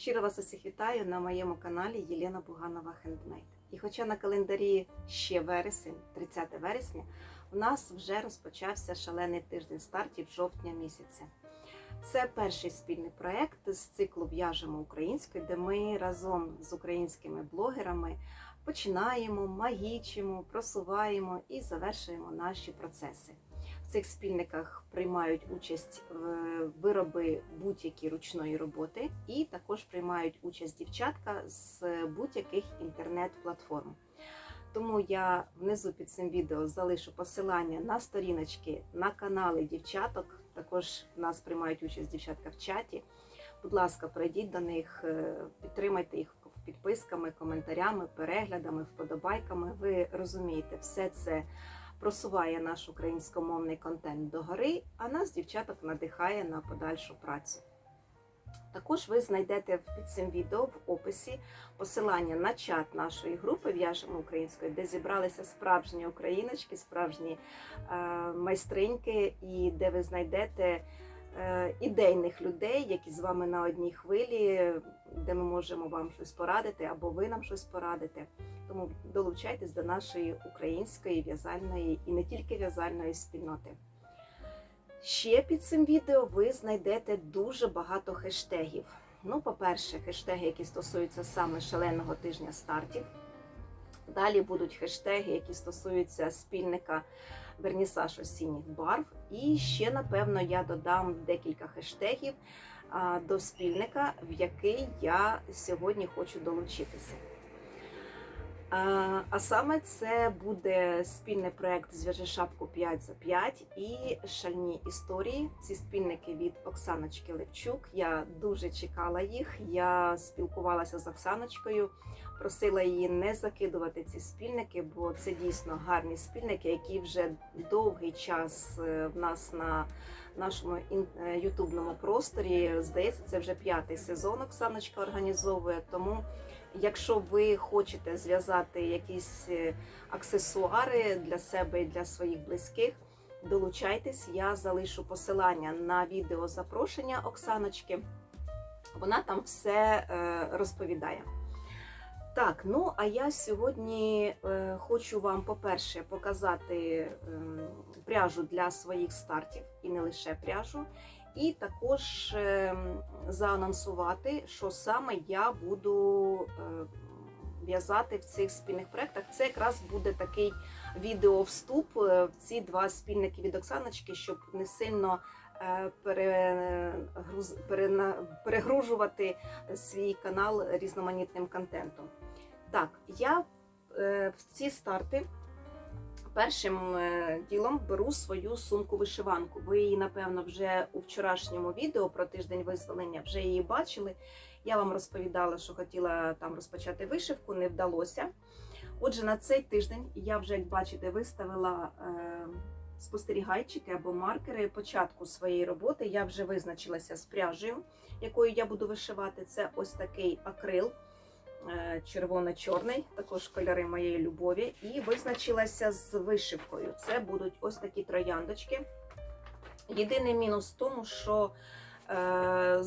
Щиро вас усіх вітаю на моєму каналі Єлена Буганова Хендмейд. І хоча на календарі ще вересень, 30 вересня, у нас вже розпочався шалений тиждень стартів жовтня місяця. Це перший спільний проект з циклу В'яжемо українською, де ми разом з українськими блогерами починаємо, магічимо, просуваємо і завершуємо наші процеси. В цих спільниках приймають участь е, вироби будь-які ручної роботи, і також приймають участь дівчатка з будь-яких інтернет-платформ. Тому я внизу під цим відео залишу посилання на сторіночки, на канали дівчаток. Також в нас приймають участь дівчатка в чаті. Будь ласка, прийдіть до них, е, підтримайте їх підписками, коментарями, переглядами, вподобайками. Ви розумієте, все це просуває наш українськомовний контент догори, а нас, дівчаток, надихає на подальшу працю. Також ви знайдете під цим відео в описі посилання на чат нашої групи В'яжемо українською, де зібралися справжні україночки, справжні е, майстриньки, і де ви знайдете ідейних людей, які з вами на одній хвилі, де ми можемо вам щось порадити, або ви нам щось порадите. Тому долучайтесь до нашої української в'язальної і не тільки в'язальної спільноти. Ще під цим відео ви знайдете дуже багато хештегів. Ну, по-перше, хештеги, які стосуються саме шаленого тижня стартів. Далі будуть хештеги, які стосуються спільника Вернісаж осінніх барв. І ще, напевно, я додам декілька хештегів до спільника, в який я сьогодні хочу долучитися. А, саме це буде спільний проект Зв'яжи шапку 5 за 5 і шальні історії. Ці спільники від Оксаночки Левчук. Я дуже чекала їх. Я спілкувалася з Оксаночкою, просила її не закидувати ці спільники, бо це дійсно гарні спільники, які вже довгий час е, в нас на нашому е, ютубному просторі. Здається, це вже п'ятий сезон Оксаночка організовує. Тому Якщо ви хочете зв'язати якісь е, аксесуари для себе і для своїх близьких, долучайтесь. Я залишу посилання на відео запрошення Оксаночки. Вона там все е, розповідає. Так, ну а я сьогодні е, хочу вам, по-перше, показати ем, пряжу для своїх стартів і не лише пряжу. І також ем, заанонсувати, що саме я буду е, в'язати в цих спільних проєктах. Це якраз буде такий відеовступ е, в ці два спільники від Оксаночки, щоб не сильно е, перегружувати свій канал різноманітним контентом. Так, я в ці старти. Першим е, ділом беру свою сумку-вишиванку. Ви її, напевно, вже у вчорашньому відео про тиждень визволення вже її бачили. Я вам розповідала, що хотіла там розпочати вишивку, не вдалося. Отже, на цей тиждень я вже, як бачите, виставила е, спостерігайчики або маркери початку своєї роботи. Я вже визначилася з пряжею, якою я буду вишивати. Це ось такий акрил червоно-чорний, також кольори моєї любові. І визначилася з вишивкою. Це будуть ось такі трояндочки. Єдиний мінус в тому, що е, е,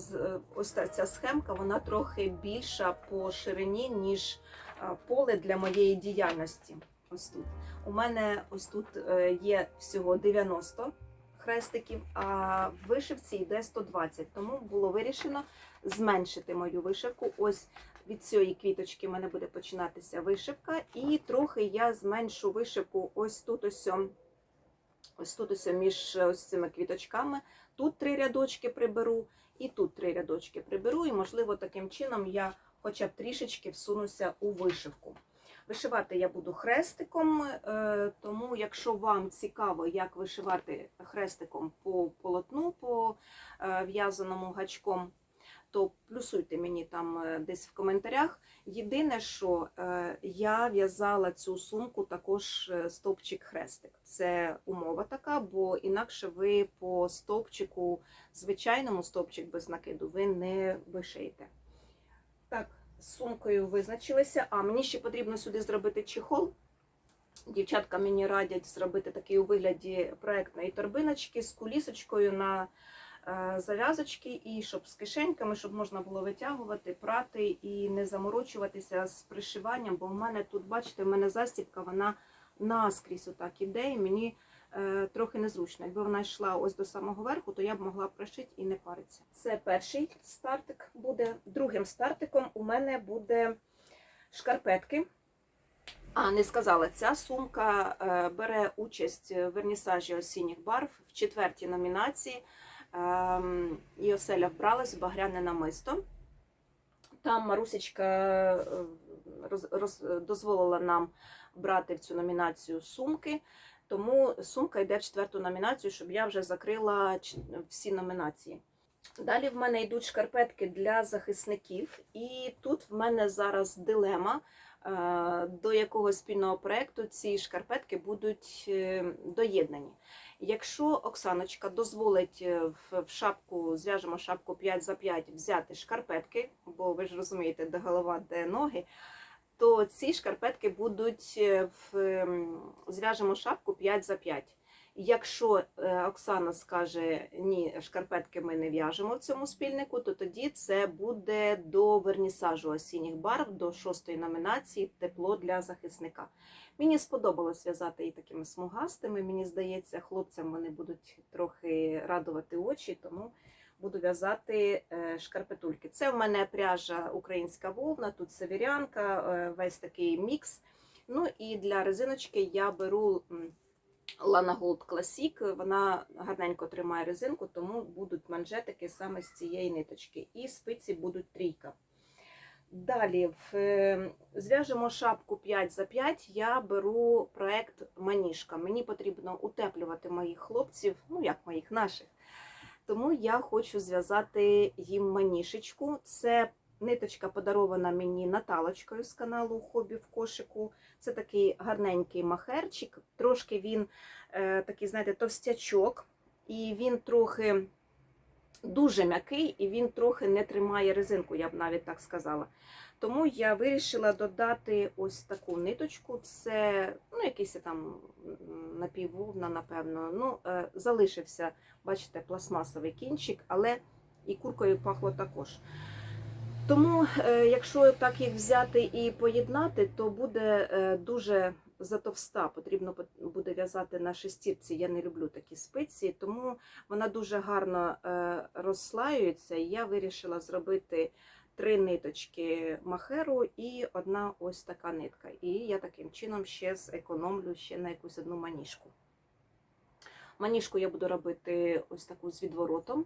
ось ця схемка вона трохи більша по ширині, ніж е, поле для моєї діяльності. Ось тут. У мене ось тут е, є всього 90 хрестиків, а в вишивці йде 120. Тому було вирішено зменшити мою вишивку. Ось від цієї квіточки в мене буде починатися вишивка, і трохи я зменшу вишивку ось тут ось. Ось тут ось між ось цими квіточками. Тут три рядочки приберу, і тут три рядочки приберу, і, можливо, таким чином я хоча б трішечки всунуся у вишивку. Вишивати я буду хрестиком, е, тому якщо вам цікаво, як вишивати хрестиком по полотну, по е, в'язаному гачком, то плюсуйте мені там е, десь в коментарях. Єдине, що е, я в'язала цю сумку також е, стовпчик-хрестик. Це умова така, бо інакше ви по стовпчику, звичайному стовпчик без накиду, ви не вишиєте. Так, з сумкою визначилися. А мені ще потрібно сюди зробити чехол. Дівчатка мені радять зробити такий у вигляді проектної торбиночки з кулісочкою на зав'язочки, і щоб з кишеньками, щоб можна було витягувати, прати і не заморочуватися з пришиванням, бо в мене тут, бачите, в мене застібка, вона наскрізь отак іде, і мені е, трохи незручно. Якби вона йшла ось до самого верху, то я б могла пришити і не паритися. Це перший стартик буде. Другим стартиком у мене буде шкарпетки. А, не сказала, ця сумка е, бере участь в вернісажі осінніх барв в четвертій номінації. Ем, і оселя вбралась в багряне намисто. Там Марусечка е, роз, роз, дозволила нам брати в цю номінацію сумки. Тому сумка йде в четверту номінацію, щоб я вже закрила всі номінації. Далі в мене йдуть шкарпетки для захисників, і тут в мене зараз дилема, е, до якого спільного проєкту ці шкарпетки будуть е, доєднані. Якщо Оксаночка дозволить е, в шапку, зв'яжемо шапку 5 за 5 взяти шкарпетки, бо ви ж розумієте, де голова, де ноги, то ці шкарпетки будуть е, в ем, зв'яжемо шапку 5 за 5. Якщо е, Оксана скаже ні, шкарпетки ми не в'яжемо в цьому спільнику, то тоді це буде до вернісажу осінніх барв, до шостої номінації Тепло для захисника. Мені сподобалось в'язати і такими смугастими. Мені здається, хлопцям вони будуть трохи радувати очі, тому буду в'язати е, шкарпетульки. Це в мене пряжа українська вовна, тут северянка, е, весь такий мікс. Ну і для резиночки я беру. Lana Gold Classic, вона гарненько тримає резинку, тому будуть манжетики саме з цієї ниточки. І спиці будуть трійка. Далі в, е, зв'яжемо шапку 5 за 5, я беру проект Маніжка. Мені потрібно утеплювати моїх хлопців, ну як моїх наших. Тому я хочу зв'язати їм манішечку. Це ниточка подарована мені Наталочкою з каналу Хобі в кошику. Це такий гарненький махерчик. Трошки він е, такий, знаєте, товстячок, і він трохи дуже м'який, і він трохи не тримає резинку, я б навіть так сказала. Тому я вирішила додати ось таку ниточку. Це ну, якийсь там напіввовна, напевно. Ну, е, залишився, бачите, пластмасовий кінчик, але і куркою пахло також. Тому, е, якщо так їх взяти і поєднати, то буде е, дуже затовста. Потрібно буде в'язати на шестірці. Я не люблю такі спиці, тому вона дуже гарно е, розслаюється. Я вирішила зробити три ниточки махеру і одна ось така нитка. І я таким чином ще зекономлю ще на якусь одну маніжку. Маніжку я буду робити ось таку з відворотом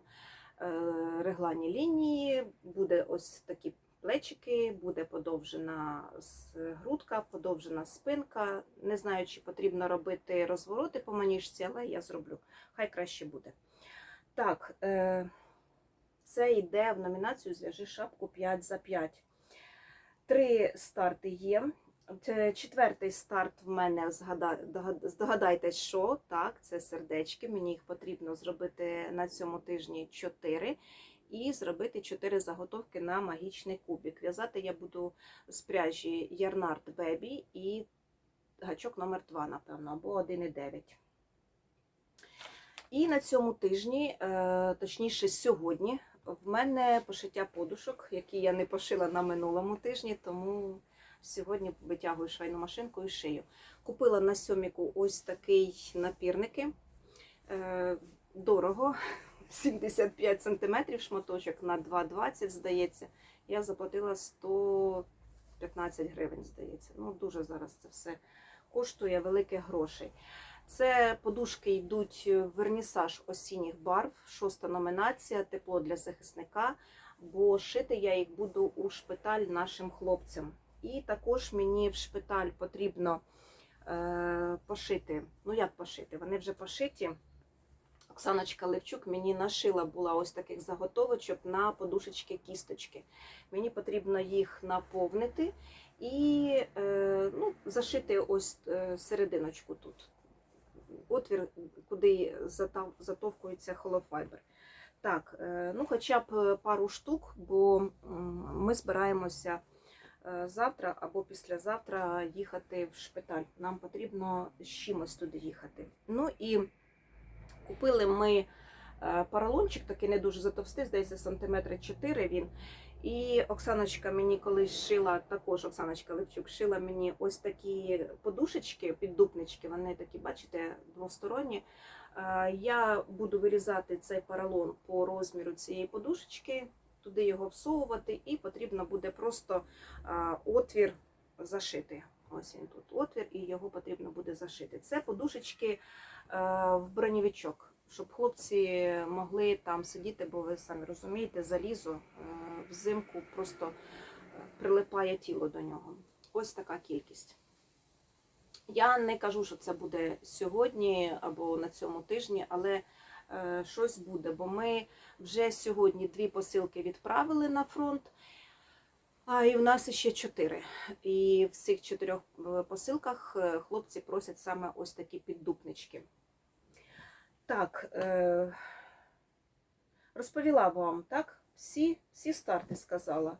реглані лінії, буде ось такі плечики, буде подовжена грудка, подовжена спинка. Не знаю, чи потрібно робити розвороти по маніжці, але я зроблю. Хай краще буде. Так, е, це йде в номінацію Зв'яжи шапку 5 за 5. Три старти є. Це Четвертий старт в мене здогадайтесь, що так, це сердечки. Мені їх потрібно зробити на цьому тижні 4 і зробити 4 заготовки на магічний кубик. В'язати я буду з пряжі Ярнард Бебі і гачок номер 2, напевно, або 1,9. І на цьому тижні, е, точніше сьогодні, в мене пошиття подушок, які я не пошила на минулому тижні, тому сьогодні витягую швейну машинку і шию. Купила на сьоміку ось такий напірники. Е, Дорого, 75 см шматочок на 2,20, здається. Я заплатила 115 гривень, здається. Ну, дуже зараз це все коштує великих грошей. Це подушки йдуть в вернісаж осінніх барв, шоста номінація, тепло для захисника, бо шити я їх буду у шпиталь нашим хлопцям. І також мені в шпиталь потрібно е, пошити. Ну як пошити? Вони вже пошиті. Оксаночка Левчук мені нашила була ось таких заготовочок на подушечки кісточки. Мені потрібно їх наповнити і е, ну, зашити ось е, серединочку тут. Отвір, куди затовкується холофайбер. Так, е, ну хоча б пару штук, бо ми збираємося завтра або післязавтра їхати в шпиталь. Нам потрібно з чимось туди їхати. Ну і купили ми Е, Поролончик такий не дуже затовстий, здається, сантиметри 4 він. І Оксаночка мені колись шила, також Оксаночка Левчук шила мені ось такі подушечки, піддупнички, вони такі, бачите, двосторонні. Е, Я буду вирізати цей поролон по розміру цієї подушечки, туди його всовувати, і потрібно буде просто отвір зашити. Ось він тут отвір, і його потрібно буде зашити. Це подушечки е, в бронєвичок, щоб хлопці могли там сидіти, бо ви самі розумієте, залізо е, взимку просто е, прилипає тіло до нього. Ось така кількість. Я не кажу, що це буде сьогодні або на цьому тижні, але щось буде, бо ми вже сьогодні дві посилки відправили на фронт. А і в нас ще чотири. І в цих чотирьох е, посилках е, хлопці просять саме ось такі піддупнички. Так, е, розповіла вам, так? Всі, всі старти сказала.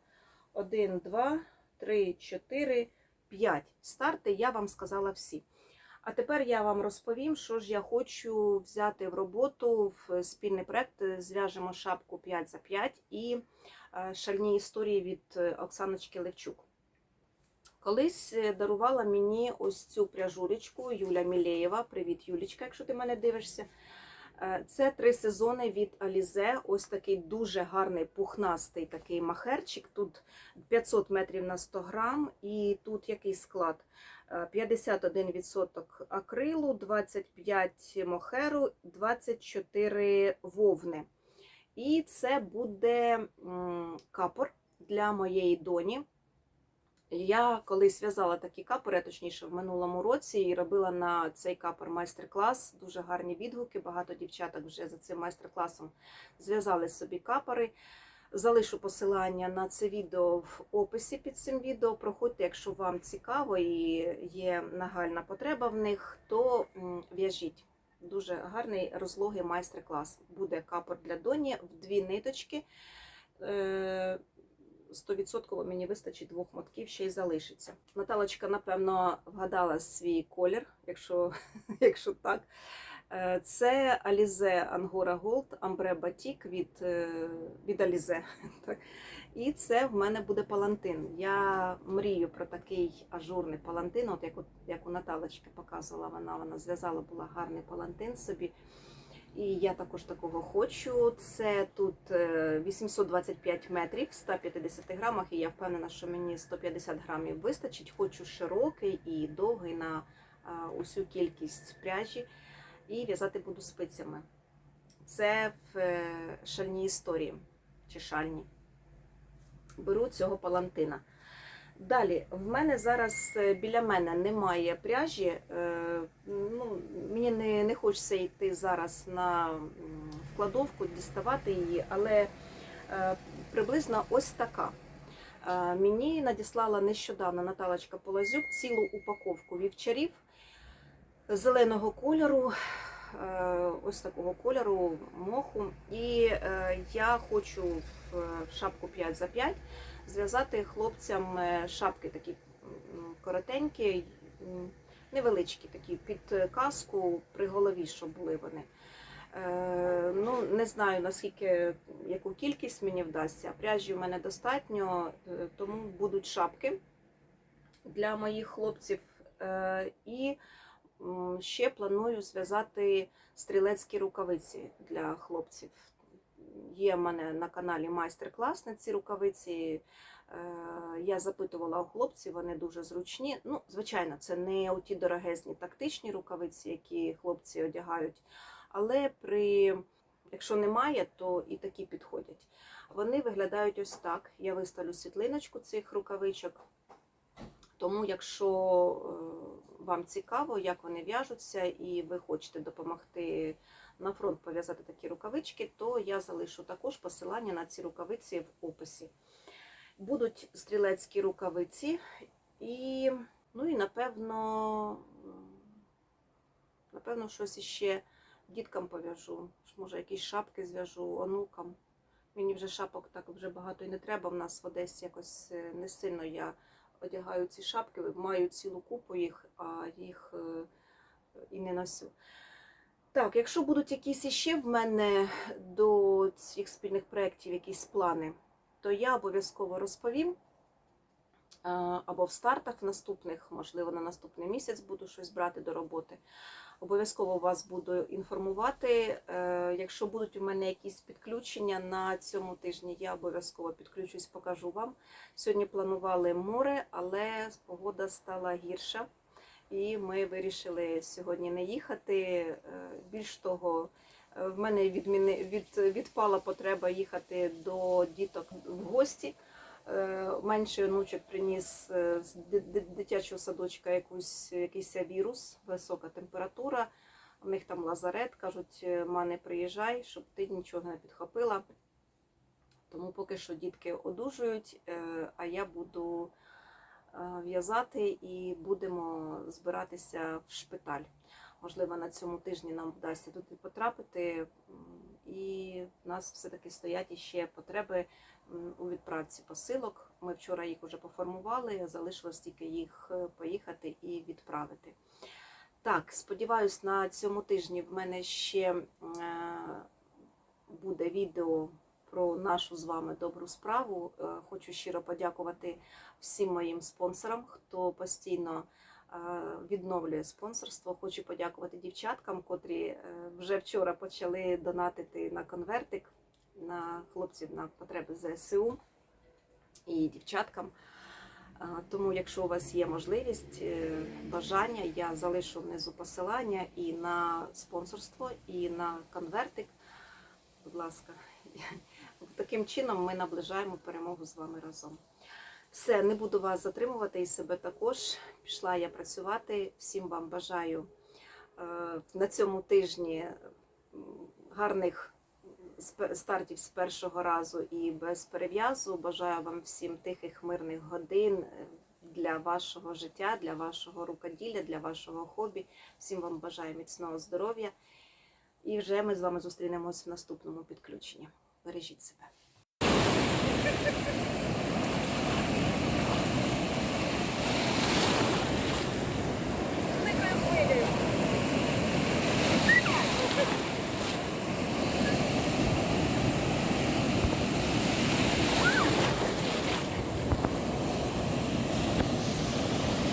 Один, два, три, чотири, п'ять. Старти я вам сказала всі. А тепер я вам розповім, що ж я хочу взяти в роботу в спільний проект Зв'яжемо шапку 5 за 5 і е, шальні історії від е, Оксаночки Левчук. Колись е, дарувала мені ось цю пряжуречку Юля Мілеєва. Привіт, Юлічка, якщо ти мене дивишся. Е, Це три сезони від Алізе. Ось такий дуже гарний пухнастий такий махерчик. Тут 500 метрів на 100 грам, і тут який склад? Е, 51% акрилу, 25 мохеру, 24 вовни. І це буде капор для моєї доні. Я колись в'язала такі капори, точніше, в минулому році, і робила на цей капор майстер-клас. Дуже гарні відгуки. Багато дівчаток вже за цим майстер-класом зв'язали собі капори. Залишу посилання на це відео в описі під цим відео. Проходьте, якщо вам цікаво і є нагальна потреба в них, то в'яжіть. Дуже гарний розлогий майстер-клас. Буде капор для доні в дві ниточки. Е, 100% мені вистачить двох мотків, ще й залишиться. Наталочка, напевно, вгадала свій колір, якщо, якщо так. Е, Це Alize Angora Gold Ambre Batik від, е, від Alize. І це в мене буде палантин. Я мрію про такий ажурний палантин, от як, як у Наталочки показувала вона, вона зв'язала була гарний палантин собі. І я також такого хочу. Це тут е, 825 метрів в 150 грамах, і я впевнена, що мені 150 грамів вистачить. Хочу широкий і довгий на е, усю кількість пряжі. І в'язати буду спицями. Це в е, шальній історії чи шальні. Беру цього палантина. Далі, в мене зараз е, біля мене немає пряжі. е, Ну, мені не, не хочеться йти зараз на вкладовку, діставати її, але е, приблизно ось така. Мені надіслала нещодавно Наталочка Полазюк цілу упаковку вівчарів зеленого кольору, ось такого кольору моху. І я хочу в шапку 5 за 5 зв'язати хлопцям е, шапки такі коротенькі, невеличкі, такі під каску при голові, щоб були вони. Е, Ну, не знаю наскільки яку кількість мені вдасться. Пряжі в мене достатньо, е, тому будуть шапки для моїх хлопців. І ще планую зв'язати стрілецькі рукавиці для хлопців. Є в мене на каналі майстер-клас на ці рукавиці. Е, Я запитувала у хлопців, вони дуже зручні. Ну, звичайно, це не оті дорогезні тактичні рукавиці, які хлопці одягають. Але при, якщо немає, то і такі підходять. Вони виглядають ось так. Я виставлю світлиночку цих рукавичок. Тому, якщо е, вам цікаво, як вони в'яжуться, і ви хочете допомогти на фронт пов'язати такі рукавички, то я залишу також посилання на ці рукавиці в описі. Будуть стрілецькі рукавиці, і, ну і напевно, напевно, щось іще діткам пов'яжу. Може, якісь шапки зв'яжу онукам. Мені вже шапок так вже багато і не треба. В нас в Одесі якось е, не сильно я одягаю ці шапки, маю цілу купу їх, а їх е, і не носю. Так, якщо будуть якісь іще в мене до цих спільних проєктів якісь плани, то я обов'язково розповім. Е, Або в стартах наступних, можливо, на наступний місяць буду щось брати до роботи. Обов'язково вас буду інформувати. Е, Якщо будуть у мене якісь підключення на цьому тижні, я обов'язково підключусь, покажу вам. Сьогодні планували море, але погода стала гірша, і ми вирішили сьогодні не їхати. Е, Більш того, е, в мене відміни, від, відпала потреба їхати до діток в гості. Е, Менший онучок приніс з ди- ди- дитячого садочка якусь, якийсь вірус, висока температура. У них там лазарет, кажуть, «Е, ма не приїжджай, щоб ти нічого не підхопила. Тому поки що дітки одужують, а я буду в'язати і будемо збиратися в шпиталь. Можливо, на цьому тижні нам вдасться туди потрапити. І в нас все-таки стоять іще потреби у відправці посилок. Ми вчора їх вже поформували, залишилось тільки їх е, поїхати і відправити. Так, сподіваюсь, на цьому тижні в мене ще е, буде відео про нашу з вами добру справу. Е, Хочу щиро подякувати всім моїм спонсорам, хто постійно е, відновлює спонсорство. Хочу подякувати дівчаткам, котрі е, вже вчора почали донатити на конвертик на хлопців на потреби ЗСУ і дівчаткам. Тому, якщо у вас є можливість, бажання, я залишу внизу посилання і на спонсорство, і на конвертик. Будь ласка, таким чином ми наближаємо перемогу з вами разом. Все, не буду вас затримувати і себе також. Пішла я працювати. Всім вам бажаю е, на цьому тижні гарних стартів з першого разу і без перев'язу. Бажаю вам всім тихих мирних годин е, для вашого життя, для вашого рукоділля, для вашого хобі. Всім вам бажаю міцного здоров'я. І вже ми з вами зустрінемось в наступному підключенні. Бережіть себе.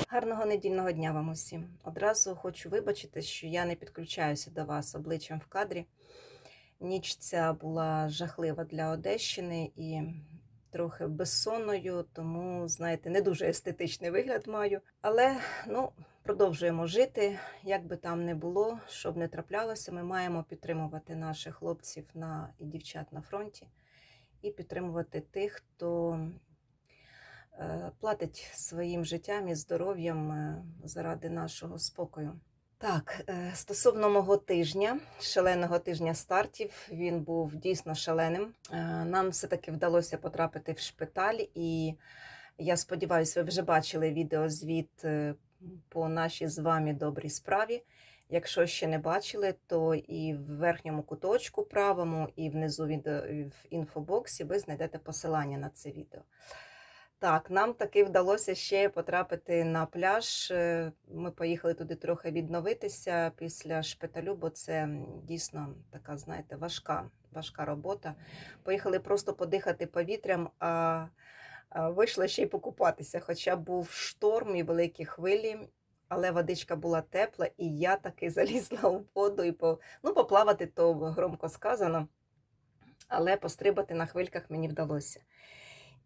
Гарного недільного дня вам усім. Одразу хочу вибачити, що я не підключаюся до вас обличчям в кадрі. Ніч ця була жахлива для Одещини і трохи безсонною, тому, знаєте, не дуже естетичний вигляд маю. Але ну, продовжуємо жити, як би там не було, щоб не траплялося. Ми маємо підтримувати наших хлопців на і дівчат на фронті і підтримувати тих, хто е, платить своїм життям і здоров'ям е, заради нашого спокою. Так, е, стосовно мого тижня, шаленого тижня стартів, він був дійсно шаленим. Е, Нам все-таки вдалося потрапити в шпиталь, і я сподіваюся, ви вже бачили відеозвіт е, по нашій з вами добрій справі. Якщо ще не бачили, то і в верхньому куточку правому, і внизу в інфобоксі ви знайдете посилання на це відео. Так, нам таки вдалося ще потрапити на пляж. Е, Ми поїхали туди трохи відновитися після шпиталю, бо це дійсно така, знаєте, важка, важка робота. Поїхали просто подихати повітрям, а, вийшли ще й покупатися. Хоча був шторм і великі хвилі, але водичка була тепла, і я таки залізла у воду і по, ну, поплавати то громко сказано, але пострибати на хвильках мені вдалося.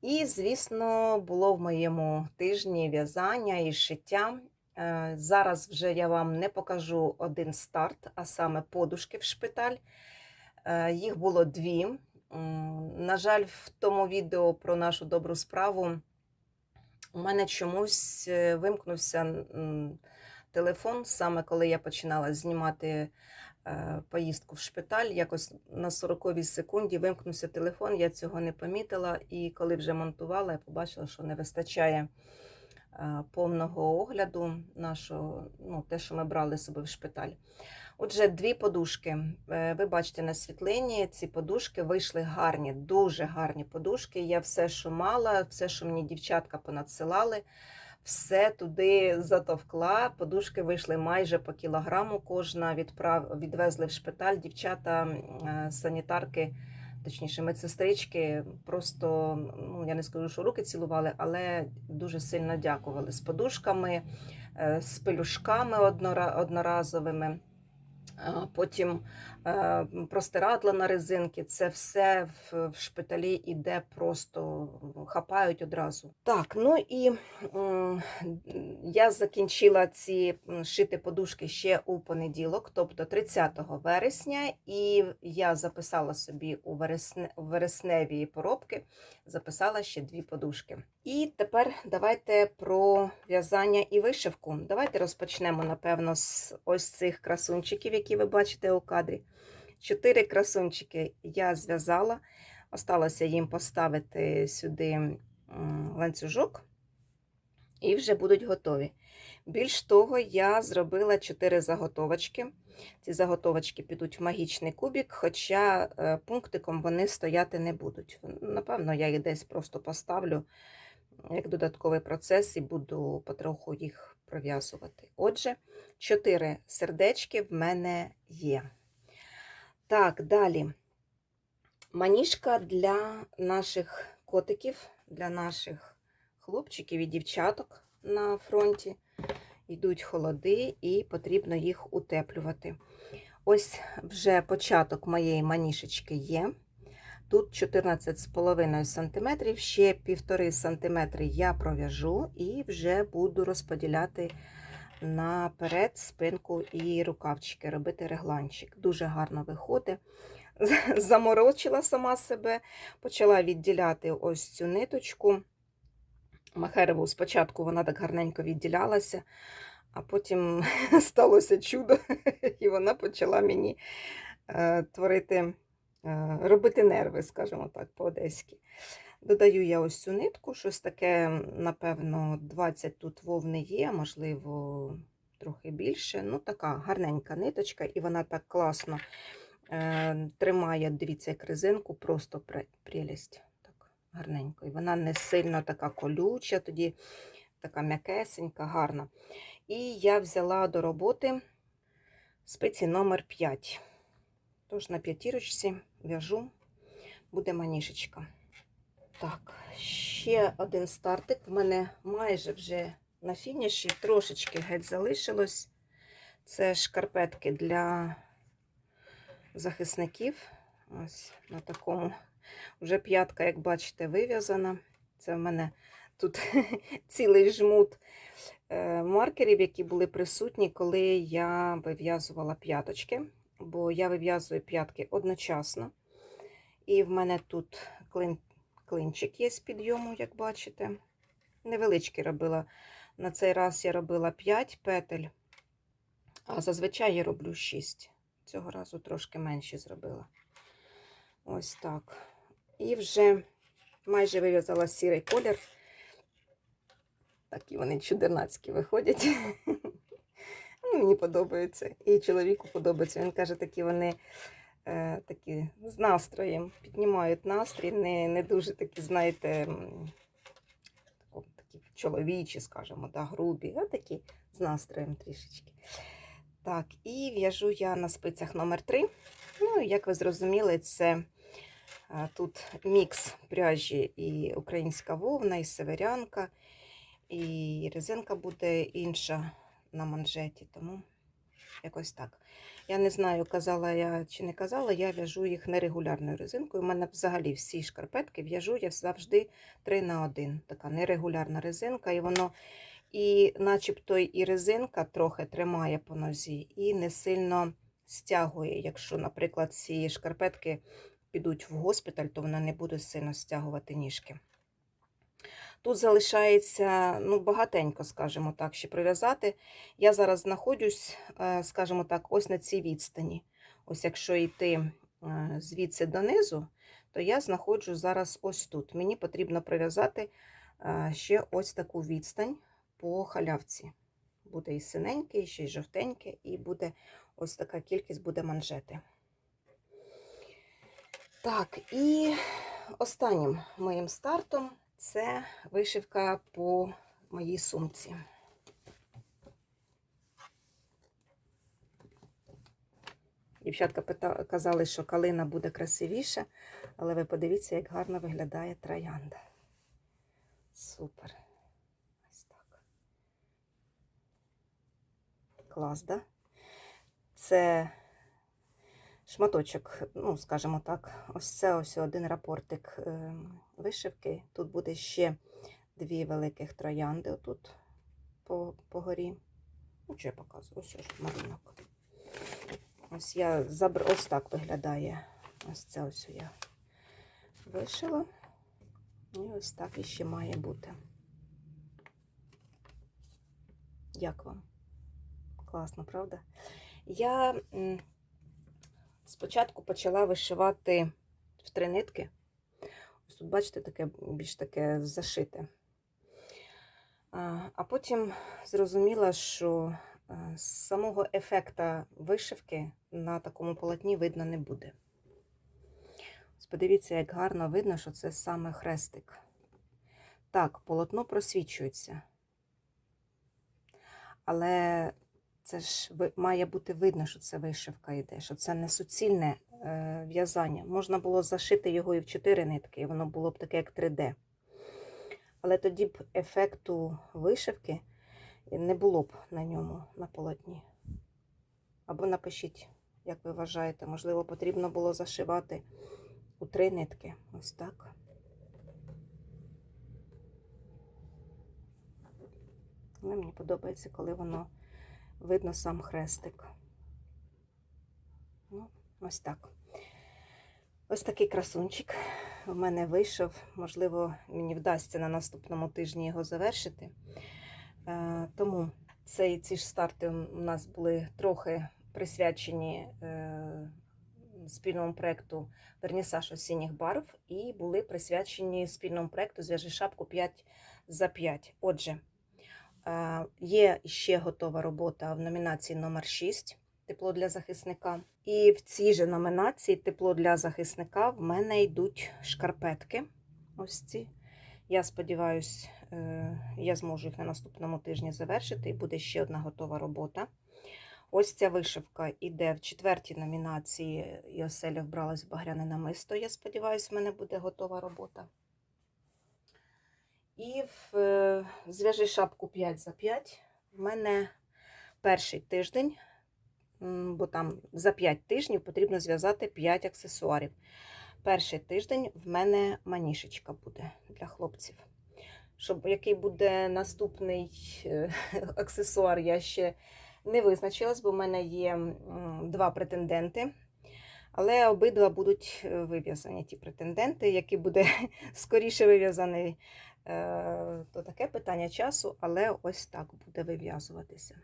І, звісно, було в моєму тижні в'язання і шиття. Е, Зараз вже я вам не покажу один старт, а саме подушки в шпиталь. Е, Їх було дві. На жаль, в тому відео про нашу добру справу у мене чомусь е, вимкнувся телефон, саме коли я починала знімати поїздку в шпиталь. Якось на 40-й секунді вимкнувся телефон, я цього не помітила. І коли вже монтувала, я побачила, що не вистачає е, повного огляду нашого, ну, те, що ми брали з собою в шпиталь. Отже, дві подушки. Е, Ви бачите на світлині, ці подушки вийшли гарні, дуже гарні подушки. Я все, що мала, все, що мені дівчатка понадсилали, все туди затовкла. Подушки вийшли майже по кілограму. Кожна відправ... відвезли в шпиталь. Дівчата, е, санітарки, точніше, медсестрички, просто ну я не скажу, що руки цілували, але дуже сильно дякували з подушками, е, з пелюшками однора- одноразовими. Потім е, простирадла на резинки, це все в, в шпиталі іде просто хапають одразу. Так, ну і я закінчила ці шити подушки ще у понеділок, тобто 30 вересня, і я записала собі у вересне, вересневі поробки, записала ще дві подушки. І тепер давайте про в'язання і вишивку. Давайте розпочнемо, напевно, з ось цих красунчиків, які ви бачите у кадрі. Чотири красунчики я зв'язала. Осталося їм поставити сюди ланцюжок, і вже будуть готові. Більш того, я зробила чотири заготовочки. Ці заготовочки підуть в магічний кубик, хоча е, пунктиком вони стояти не будуть. Напевно, я їх десь просто поставлю як додатковий процес і буду потроху їх пров'язувати. Отже, чотири сердечки в мене є. Так, далі. Маніжка для наших котиків, для наших хлопчиків і дівчаток на фронті. Йдуть холоди і потрібно їх утеплювати. Ось вже початок моєї манішечки є. Тут 14,5 см, ще 1,5 см я пров'яжу і вже буду розподіляти наперед спинку і рукавчики, робити регланчик. Дуже гарно виходить. Заморочила сама себе, почала відділяти ось цю ниточку. Махерову спочатку вона так гарненько відділялася, а потім сталося чудо, і вона почала мені е, творити, е, робити нерви, скажімо так, по-одеськи. Додаю я ось цю нитку, щось таке, напевно, 20 тут вовни є, можливо, трохи більше. Ну, така гарненька ниточка, і вона так класно е, тримає, дивіться, як резинку, просто пре- прелість. Так, гарненько. І вона не сильно така колюча, тоді така м'якесенька, гарна. І я взяла до роботи спиці номер 5. Тож на п'ятірочці в'яжу, буде манішечка. Так, ще один стартик. В мене майже вже на фініші, трошечки геть залишилось. Це шкарпетки для захисників. Ось на такому. Вже п'ятка, як бачите, вив'язана. Це в мене тут цілий жмут е, маркерів, які були присутні, коли я вив'язувала п'яточки, бо я вив'язую п'ятки одночасно. І в мене тут клин, клинчик є з підйому, як бачите. Невеличкий робила. На цей раз я робила 5 петель, а зазвичай я роблю 6. Цього разу трошки менші зробила. Ось так. І вже майже вив'язала сірий колір. Такі вони чудернацькі виходять. Ну, Мені подобаються. І чоловіку подобається. Він каже, такі вони такі з настроєм, піднімають настрій, не, не дуже такі, знаєте, такі чоловічі, скажімо, да, грубі, а такі з настроєм трішечки. Так, і в'яжу я на спицях номер 3 Ну, як ви зрозуміли, це тут мікс пряжі і українська вовна, і северянка, і резинка буде інша на манжеті, тому якось так. Я не знаю, казала я чи не казала, я в'яжу їх нерегулярною резинкою. У мене взагалі всі шкарпетки в'яжу я завжди 3 на 1. Така нерегулярна резинка, і воно і начебто і резинка трохи тримає по нозі, і не сильно стягує. Якщо, наприклад, ці шкарпетки підуть в госпіталь, то вона не буде сильно стягувати ніжки. Тут залишається ну, багатенько, скажімо так, ще прив'язати. Я зараз знаходжусь, е, скажімо так, ось на цій відстані. Ось якщо йти е, звідси донизу, то я знаходжу зараз ось тут. Мені потрібно прив'язати е, ще ось таку відстань по халявці. Буде і синеньке, і ще й жовтеньке, і буде ось така кількість буде манжети. Так, і останнім моїм стартом це вишивка по моїй сумці. Дівчатка казали, що калина буде красивіша, але ви подивіться, як гарно виглядає троянда. Супер. Ось так. Клас, да? Це шматочок, ну, скажімо так, ось це ось один рапортик е, вишивки. Тут буде ще дві великих троянди отут по, по горі. Ну, що я показую? Ось ж малюнок. Ось я забр... ось так виглядає. Ось це ось я вишила. І ось так іще має бути. Як вам? Класно, правда? Я спочатку почала вишивати в три нитки. Ось тут, бачите, таке більш таке зашите. А, потім зрозуміла, що е, самого ефекта вишивки на такому полотні видно не буде. Ось Подивіться, як гарно видно, що це саме хрестик. Так, полотно просвічується. Але це ж має бути видно, що це вишивка йде, що це не суцільне е, в'язання. Можна було зашити його і в чотири нитки, і воно було б таке, як 3D. Але тоді б ефекту вишивки не було б на ньому, на полотні. Або напишіть, як ви вважаєте, можливо, потрібно було зашивати у три нитки. Ось так. Але мені подобається, коли воно видно сам хрестик. Ну, ось так. Ось такий красунчик в мене вийшов. Можливо, мені вдасться на наступному тижні його завершити. Е, Тому цей, ці ж старти у нас були трохи присвячені е, спільному проєкту Вернісаж осінніх барв і були присвячені спільному проєкту Зв'яжи шапку 5 за 5. Отже, є ще готова робота в номінації номер 6 Тепло для захисника. І в цій же номінації Тепло для захисника в мене йдуть шкарпетки. Ось ці. Я сподіваюся, я зможу їх на наступному тижні завершити, і буде ще одна готова робота. Ось ця вишивка іде в четвертій номінації. І оселя вбралась в багряне намисто. Я сподіваюся, в мене буде готова робота. І в е, зв'яжи шапку 5 за 5. В мене перший тиждень, бо там за 5 тижнів потрібно зв'язати 5 аксесуарів. Перший тиждень в мене манішечка буде для хлопців. Щоб який буде наступний е, аксесуар, я ще не визначилась, бо в мене є два претенденти. Але обидва будуть е, вив'язані ті претенденти, який буде скоріше вив'язаний, то таке питання часу, але ось так буде вив'язуватися.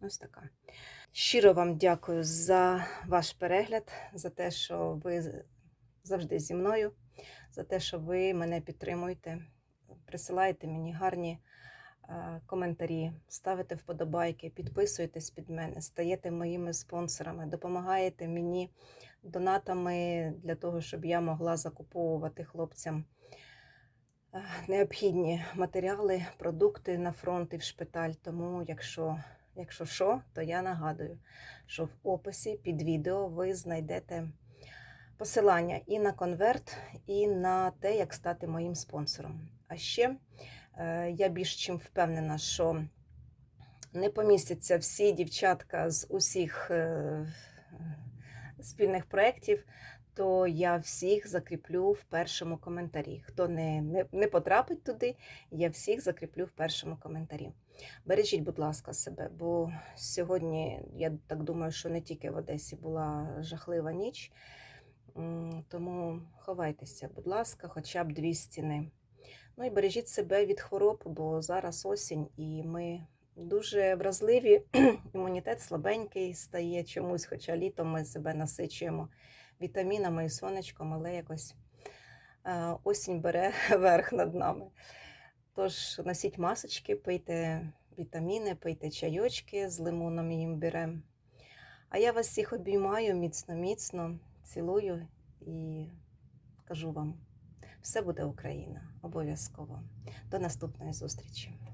Ось така. Щиро вам дякую за ваш перегляд, за те, що ви завжди зі мною, за те, що ви мене підтримуєте, присилаєте мені гарні е, коментарі, ставите вподобайки, підписуєтесь під мене, стаєте моїми спонсорами, допомагаєте мені донатами для того, щоб я могла закуповувати хлопцям е, необхідні матеріали, продукти на фронт і в шпиталь. Тому, якщо, якщо що, то я нагадую, що в описі під відео ви знайдете посилання і на конверт, і на те, як стати моїм спонсором. А ще е, я більш чим впевнена, що не помістяться всі дівчатка з усіх е, спільних проєктів, то я всіх закріплю в першому коментарі. Хто не, не, не потрапить туди, я всіх закріплю в першому коментарі. Бережіть, будь ласка, себе, бо сьогодні, я так думаю, що не тільки в Одесі була жахлива ніч. Тому ховайтеся, будь ласка, хоча б дві стіни. Ну і бережіть себе від хвороб, бо зараз осінь, і ми дуже вразливі. Імунітет слабенький стає чомусь, хоча літом ми себе насичуємо вітамінами і сонечком, але якось е, осінь бере верх над нами. Тож носіть масочки, пийте вітаміни, пийте чайочки з лимоном і імбирем. А я вас всіх обіймаю міцно-міцно, цілую і кажу вам, все буде Україна, обов'язково. До наступної зустрічі!